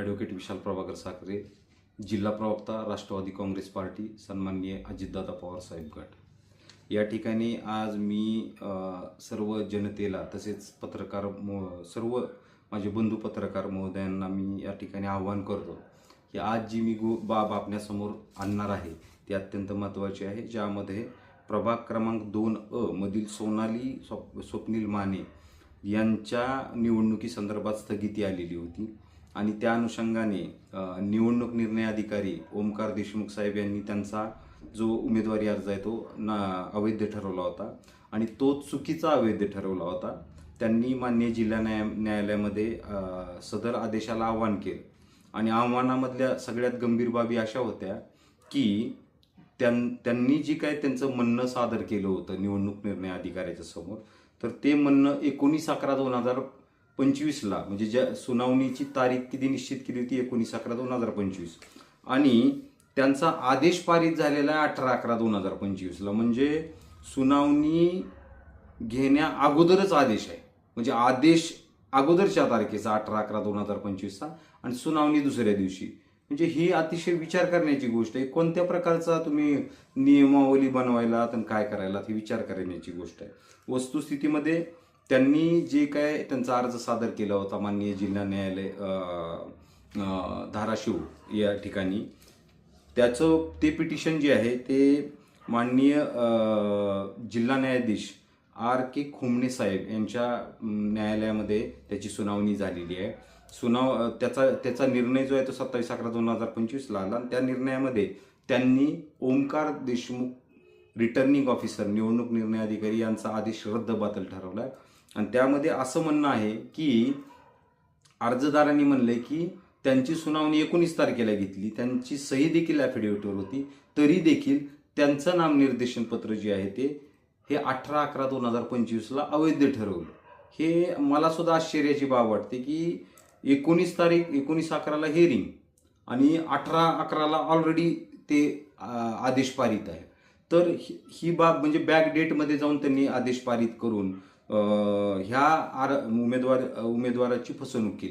Advocate विशाल प्रभाकर साखरे जिल्हा प्रवक्ता Rashtrawadi Congress party सन्माननीय अजितदादा पवार साहेब गट. या ठिकाणी आज मी सर्व जनतेला तसेच पत्रकार मो सर्व माझे बंधू पत्रकार महोदयांना मी या ठिकाणी आव्हान करतो की आज जी मी गो बाब आपल्यासमोर आणणार आहे ती अत्यंत महत्त्वाची आहे ज्यामध्ये प्रभाग क्रमांक दोन अ मधील सोनाली स्वप् स्वप्नील माने यांच्या निवडणुकीसंदर्भात स्थगिती आलेली होती. आणि त्या अनुषंगाने निवडणूक निर्णय अधिकारी ओमकार देशमुख साहेब यांनी त्यांचा जो उमेदवारी अर्ज आहे तो ना अवैध ठरवला होता. आणि तो चुकीचा अवैध ठरवला होता. त्यांनी मान्य जिल्हा न्याय न्यायालयामध्ये सदर आदेशाला आव्हान केलं. आणि आव्हानामधल्या सगळ्यात गंभीर बाबी अशा होत्या की त्यां त्यांनी जी काय त्यांचं म्हणणं सादर केलं होतं निवडणूक निर्णय अधिकाऱ्याच्या समोर तर ते म्हणणं एकोणीस अकरा दोन हजार पंचवीसला म्हणजे ज्या सुनावणीची तारीख किती निश्चित केली होती? एकोणीस अकरा दोन हजार पंचवीस. आणि त्यांचा आदेश पारित झालेला आहे अठरा अकरा दोन हजार पंचवीसला. म्हणजे सुनावणी घेण्या अगोदरच आदेश आहे. म्हणजे आदेश अगोदरच्या तारखेचा अठरा अकरा दोन हजार पंचवीसचा आणि सुनावणी दुसऱ्या दिवशी. म्हणजे ही अतिशय विचार करण्याची गोष्ट आहे. कोणत्या प्रकारचा तुम्ही नियमावली बनवायला आणि काय करायला ही विचार करण्याची गोष्ट आहे. वस्तुस्थितीमध्ये त्यांनी जे काय त्यांचा अर्ज सादर केला होता माननीय जिल्हा न्यायालय धाराशिव या ठिकाणी त्याचं ते पिटिशन जे आहे ते माननीय जिल्हा न्यायाधीश आर के खुमणे साहेब यांच्या न्यायालयामध्ये त्याची सुनावणी झालेली आहे. सुनाव त्याचा त्याचा निर्णय जो आहे तो सत्तावीस अकरा दोन हजार पंचवीसला आला आणि त्या निर्णयामध्ये त्यांनी ओमकार देशमुख रिटर्निंग ऑफिसर निवडणूक निर्णय अधिकारी यांचा आदेश रद्द ठरवला ठरवला आणि त्यामध्ये असं म्हणणं आहे की अर्जदारांनी म्हणले की त्यांची सुनावणी एकोणीस तारखेला घेतली त्यांची सही देखील ॲफिडेव्हिटवर होती तरी देखील त्यांचं नामनिर्देशन पत्र जे आहे ते हे अठरा अकरा दोन हजार पंचवीसला अवैध ठरवलं. हे मला सुद्धा आश्चर्याची बाब वाटते की एकोणीस तारीख एकोणीस अकराला हेरिंग आणि अठरा अकराला ऑलरेडी ते आ, आदेश पारित आहे. तर ही ही बाब म्हणजे बॅक डेटमध्ये जाऊन त्यांनी आदेश पारित करून ह्या आर उमेदवार उमेदवाराची फसवणूक केली.